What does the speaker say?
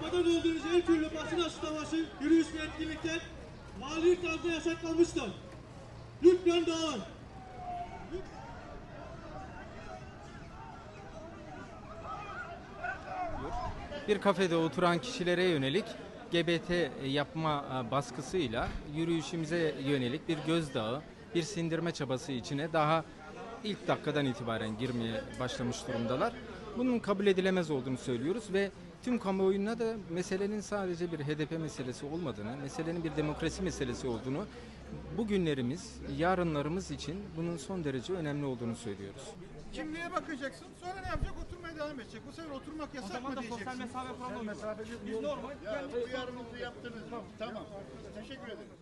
Kafadan öldürücü her türlü basın açıklaması, yürüyüş ve etkinlikler mali tarzda yasaklanmıştır. Lütfen dağılın. Bir kafede oturan kişilere yönelik GBT yapma e, baskısıyla yürüyüşümüze yönelik bir gözdağı, bir sindirme çabası içine daha ilk dakikadan itibaren girmeye başlamış durumdalar. Bunun kabul edilemez olduğunu söylüyoruz ve tüm kamuoyuna da meselenin sadece bir HDP meselesi olmadığını, meselenin bir demokrasi meselesi olduğunu, bugünlerimiz, yarınlarımız için bunun son derece önemli olduğunu söylüyoruz. Kimliğe bakacaksın. Sonra ne yapacak? Oturmaya devam edecek. Bu sefer oturmak O yasak zaman mı da diyeceksin? sosyal mesafe kuralım. Biz normal Ya uyarınızı yaptınız. Tamam. Teşekkür ederim.